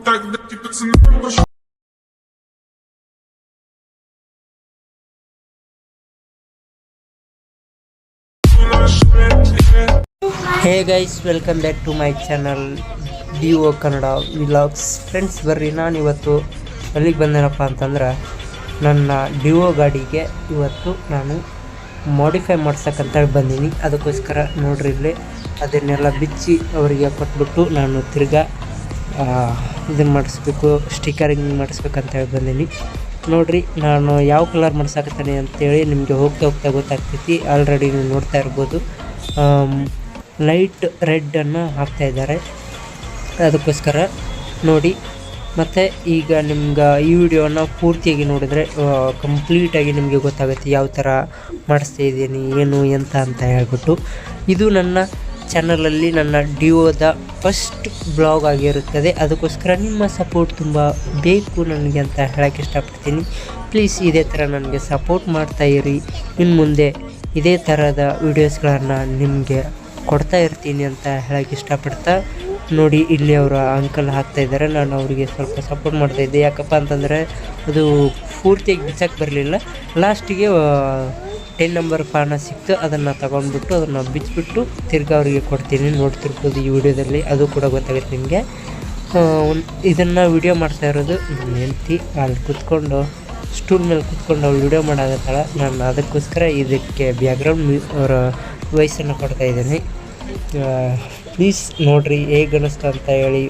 Тогда ты пацаны пошел. Hey guys welcome back to my channel D O Kannada vlogs friends ಬರ್ರಿ ನಾನು ಇವತ್ತು ಎಲ್ಲಿಗೆ ಬಂದೇನಪ್ಪ ಅಂತಂದ್ರೆ ನನ್ನ ಡಿವೋ ಗಾಡಿಗೆ ಇವತ್ತು ನಾನು ಮಾಡಿಫೈ ಮಾಡ್ಸಕ್ಕಂತ ಬಂದೀನಿ ಅದಕ್ಕೋಸ್ಕರ ನೋಡ್ರಿ ಇಲ್ಲಿ ಅದನ್ನೆಲ್ಲ ಬಿಚ್ಚಿ ಅವರಿಗೆ ಕೊಟ್ಬಿಟ್ಟು ನಾನು ತಿರ್ಗಾ ಇದನ್ನು ಮಾಡಿಸ್ಬೇಕು ಸ್ಟಿಕರಿಂಗ್ ಮಾಡಿಸ್ಬೇಕಂತ ಹೇಳಿ ಬಂದೀನಿ ನೋಡಿರಿ, ನಾನು ಯಾವ ಕಲರ್ ಮಾಡ್ಸಕತ್ತೀನಿ ಅಂತೇಳಿ ನಿಮಗೆ ಹೋಗ್ತಾ ಹೋಗ್ತಾ ಗೊತ್ತಾಗ್ತೈತಿ. ಆಲ್ರೆಡಿ ನೀವು ನೋಡ್ತಾ ಇರ್ಬೋದು. ಲೈಟ್ ರೆಡ್ಡನ್ನು ಹಾಕ್ತಾ ಇದ್ದಾರೆ. ಅದಕ್ಕೋಸ್ಕರ ನೋಡಿ. ಮತ್ತು ಈಗ ನಿಮ್ಗೆ ಈ ವಿಡಿಯೋನ ಪೂರ್ತಿಯಾಗಿ ನೋಡಿದ್ರೆ ಕಂಪ್ಲೀಟಾಗಿ ನಿಮಗೆ ಗೊತ್ತಾಗುತ್ತೆ ಯಾವ ಥರ ಮಾಡಿಸ್ತಾ ಇದ್ದೀನಿ ಏನು, ಎಂತ ಅಂತ ಹೇಳ್ಬಿಟ್ಟು. ಇದು ನನ್ನ ಚಾನಲಲ್ಲಿ ನನ್ನ ಡಿಯೋದ ಫಸ್ಟ್ ಬ್ಲಾಗ್ ಆಗಿರುತ್ತದೆ. ಅದಕ್ಕೋಸ್ಕರ ನಿಮ್ಮ ಸಪೋರ್ಟ್ ತುಂಬ ಬೇಕು ನನಗೆ ಅಂತ ಹೇಳೋಕ್ಕೆ ಇಷ್ಟಪಡ್ತೀನಿ. ಪ್ಲೀಸ್ ಇದೇ ಥರ ನನಗೆ ಸಪೋರ್ಟ್ ಮಾಡ್ತಾ ಇರಿ. ಇನ್ನು ಮುಂದೆ ಇದೇ ಥರದ ವೀಡಿಯೋಸ್ಗಳನ್ನು ನಿಮಗೆ ಕೊಡ್ತಾ ಇರ್ತೀನಿ ಅಂತ ಹೇಳೋಕ್ಕೆ ಇಷ್ಟಪಡ್ತಾ ನೋಡಿ, ಇಲ್ಲಿ ಅವರ ಅಂಕಲ್ ಹಾಕ್ತಾ ಇದ್ದಾರೆ. ನಾನು ಅವರಿಗೆ ಸ್ವಲ್ಪ ಸಪೋರ್ಟ್ ಮಾಡ್ತಾ ಇದ್ದೆ. ಯಾಕಪ್ಪ ಅಂತಂದರೆ ಅದು ಪೂರ್ತಿಯಾಗಿ ಬಿಚ್ಚಕ್ಕೆ ಬರಲಿಲ್ಲ. ಲಾಸ್ಟಿಗೆ ಟೆನ್ ನಂಬರ್ ಪಾನ ಸಿಕ್ತು, ಅದನ್ನು ತಗೊಂಡ್ಬಿಟ್ಟು ಅದನ್ನು ಬಿಚ್ಚಿಬಿಟ್ಟು ತಿರ್ಗಾ ಅವರಿಗೆ ಕೊಡ್ತೀನಿ. ನೋಡ್ತಿರ್ಬೋದು ಈ ವಿಡಿಯೋದಲ್ಲಿ, ಅದು ಕೂಡ ಗೊತ್ತಾಗುತ್ತೆ ನಿಮಗೆ. ಇದನ್ನು ವಿಡಿಯೋ ಮಾಡ್ತಾ ಇರೋದು ನನ್ನ ಹೆಂಡ್ತಿ. ಅಲ್ಲಿ ಕೂತ್ಕೊಂಡು ಸ್ಟೂಲ್ ಮೇಲೆ ಕೂತ್ಕೊಂಡು ಅವ್ಳು ವಿಡಿಯೋ ಮಾಡಾಗತ್ತಾಳ ನಾನು ಅದಕ್ಕೋಸ್ಕರ ಇದಕ್ಕೆ ಬ್ಯಾಕ್ಗ್ರೌಂಡ್ ಅವರ ವಯಸ್ಸನ್ನು ಕೊಡ್ತಾ ಇದ್ದೀನಿ. ಪ್ಲೀಸ್ ನೋಡಿರಿ, ಹೇಗೆ ಅನ್ನಿಸ್ತು ಅಂತ ಹೇಳಿ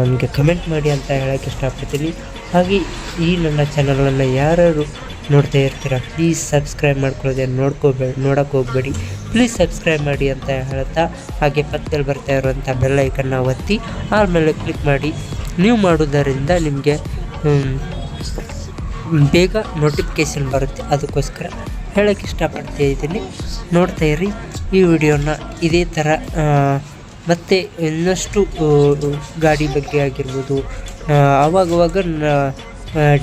ನನಗೆ ಕಮೆಂಟ್ ಮಾಡಿ ಅಂತ ಹೇಳೋಕ್ಕೆ ಇಷ್ಟಪಡ್ತೀನಿ. ಹಾಗೆ ಈ ನನ್ನ ಚಾನಲನ್ನು ಯಾರ್ಯಾರು ನೋಡ್ತಾ ಇರ್ತೀರ ಪ್ಲೀಸ್ ಸಬ್ಸ್ಕ್ರೈಬ್ ಮಾಡ್ಕೊಳ್ಳೋದೇ ನೋಡ್ಕೋಬೇಡಿ, ನೋಡೋಕೆ ಹೋಗಬೇಡಿ. ಪ್ಲೀಸ್ ಸಬ್ಸ್ಕ್ರೈಬ್ ಮಾಡಿ ಅಂತ ಹೇಳ್ತಾ, ಹಾಗೆ ಪಕ್ಕದಲ್ಲಿ ಬರ್ತಾ ಇರುವಂಥ ಬೆಲ್ಲೈಕನ್ನ ಒತ್ತಿ ಆಮೇಲೆ ಕ್ಲಿಕ್ ಮಾಡಿ. ನೀವು ಮಾಡೋದರಿಂದ ನಿಮಗೆ ಬೇಗ ನೋಟಿಫಿಕೇಷನ್ ಬರುತ್ತೆ. ಅದಕ್ಕೋಸ್ಕರ ಹೇಳೋಕ್ಕೆ ಇಷ್ಟಪಡ್ತಾ ಇದ್ದೀನಿ. ನೋಡ್ತಾ ಇರಿ, ಈ ವಿಡಿಯೋನ ಇದೇ ಥರ ಮತ್ತು ಇನ್ನಷ್ಟು ಗಾಡಿ ಬಗ್ಗೆ ಆಗಿರ್ಬೋದು ಆವಾಗವಾಗ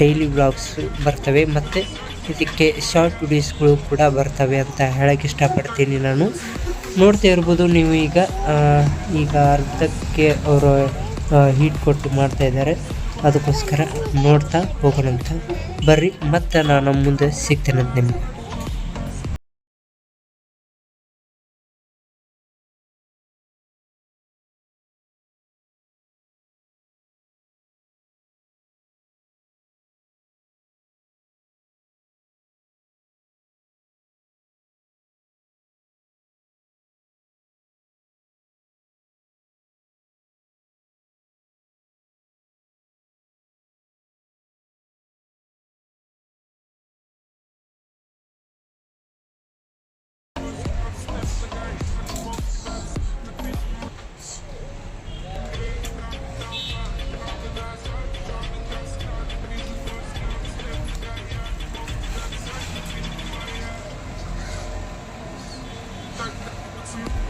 ಡೈಲಿ ಬ್ಲಾಗ್ಸ್ ಬರ್ತವೆ. ಮತ್ತು ಇದಕ್ಕೆ ಶಾರ್ಟ್ ವಿಡಿಯೋಸ್ಗಳು ಕೂಡ ಬರ್ತವೆ ಅಂತ ಹೇಳಕ್ಕೆ ಇಷ್ಟಪಡ್ತೀನಿ ನಾನು. ನೋಡ್ತಾ ಇರ್ಬೋದು ನೀವು ಈಗ ಈಗ ಅರ್ಧಕ್ಕೆ ಅವರು ಹೀಟ್ ಕೊಟ್ಟು ಮಾಡ್ತಾ ಇದ್ದಾರೆ. ಅದಕ್ಕೋಸ್ಕರ ನೋಡ್ತಾ ಹೋಗೋಣಂತ. ಬರ್ರಿ, ಮತ್ತೆ ನಾನು ಮುಂದೆ ಸಿಗ್ತೇನೆ ನಿಮಗೆ. Thank you.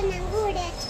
我难过的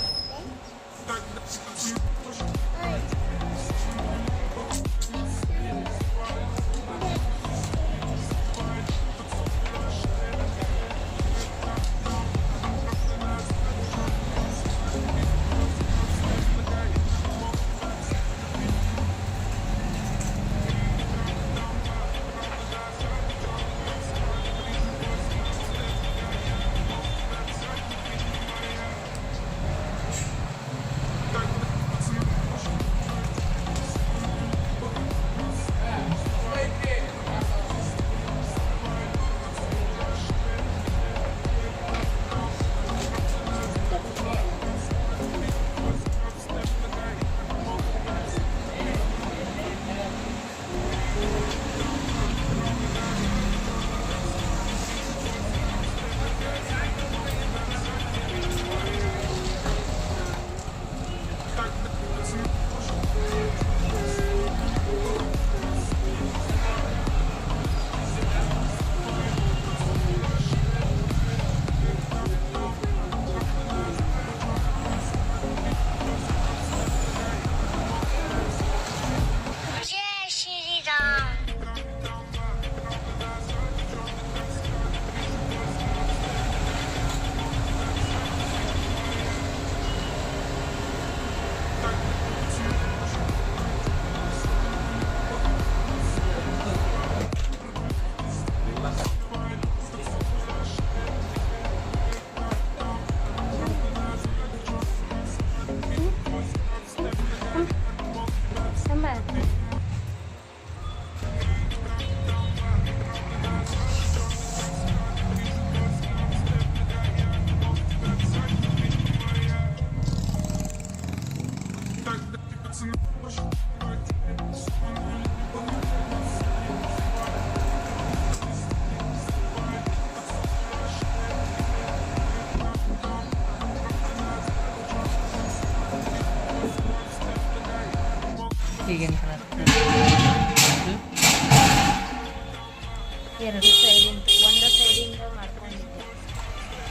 ಎರಡು ಸೈಡಿಂದ ಒಂದು ಸೈಡಿಂದ ಮಾಡ್ಕೊಂಡಿದ್ದೆ.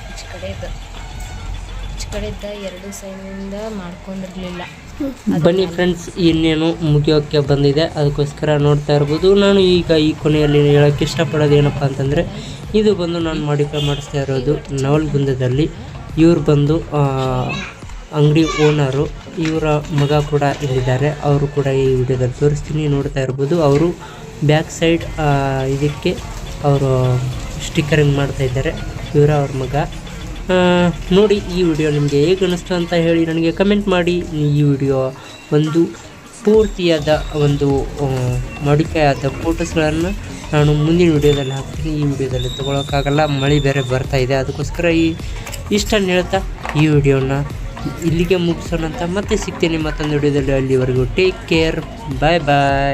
ಈಚ ಈಚ ಕಡೆದ ಎರಡು ಸೈಡಿಂದ ಮಾಡ್ಕೊಂಡಿರಲಿಲ್ಲ. ಬನ್ನಿ ಫ್ರೆಂಡ್ಸ್ ಇನ್ನೇನು ಮುಗಿಯೋಕ್ಕೆ ಬಂದಿದೆ. ಅದಕ್ಕೋಸ್ಕರ ನೋಡ್ತಾ ಇರ್ಬೋದು. ನಾನು ಈಗ ಈ ಕೊನೆಯಲ್ಲಿ ಹೇಳೋಕ್ಕೆ ಇಷ್ಟಪಡೋದು ಏನಪ್ಪ ಅಂತಂದರೆ ಇದು ಬಂದು ನಾನು ಮಾಡಿಫೈ ಮಾಡಿಸ್ತಾ ಇರೋದು ನವಲ್ಗುಂದದಲ್ಲಿ ಇವ್ರು ಬಂದು ಅಂಗಡಿ ಓನರು ಇವರ ಮಗ ಕೂಡ ಇಲ್ಲಿದ್ದಾರೆ. ಅವರು ಕೂಡ ಈ ವಿಡಿಯೋದಲ್ಲಿ ತೋರಿಸ್ತೀನಿ ನೋಡ್ತಾ ಇರ್ಬೋದು. ಅವರು ಬ್ಯಾಕ್ ಸೈಡ್ ಇದಕ್ಕೆ ಅವರು ಸ್ಟಿಕ್ಕರಿಂಗ್ ಮಾಡ್ತಾ ಇದ್ದಾರೆ ಇವರ ಅವ್ರ ಮಗ. ನೋಡಿ ಈ ವಿಡಿಯೋ ನಿಮಗೆ ಹೇಗೆ ಅನ್ನಿಸ್ತು ಅಂತ ಹೇಳಿ ನನಗೆ ಕಮೆಂಟ್ ಮಾಡಿ. ಈ ವಿಡಿಯೋ ಒಂದು ಪೂರ್ತಿಯಾದ ಒಂದು ಮಡಿಕೆ ಆದ ಫೋಟೋಸ್ಗಳನ್ನು ನಾನು ಮುಂದಿನ ವಿಡಿಯೋದಲ್ಲಿ ಹಾಕ್ತೀನಿ. ಈ ವಿಡಿಯೋದಲ್ಲಿ ತೊಗೊಳೋಕ್ಕಾಗಲ್ಲ, ಮಳೆ ಬೇರೆ ಬರ್ತಾ ಇದೆ. ಅದಕ್ಕೋಸ್ಕರ ಈ ಇಷ್ಟನ್ನು ಹೇಳ್ತಾ ಈ ವಿಡಿಯೋನ ಇಲ್ಲಿಗೆ ಮುಗಿಸೋಣ ಅಂತ ಮತ್ತೆ ಸಿಗ್ತೀನಿ ಮತ್ತೊಂದು ವಿಡಿಯೋದಲ್ಲಿ. ಅಲ್ಲಿವರೆಗೂ ಟೇಕ್ ಕೇರ್ ಬಾಯ್ ಬಾಯ್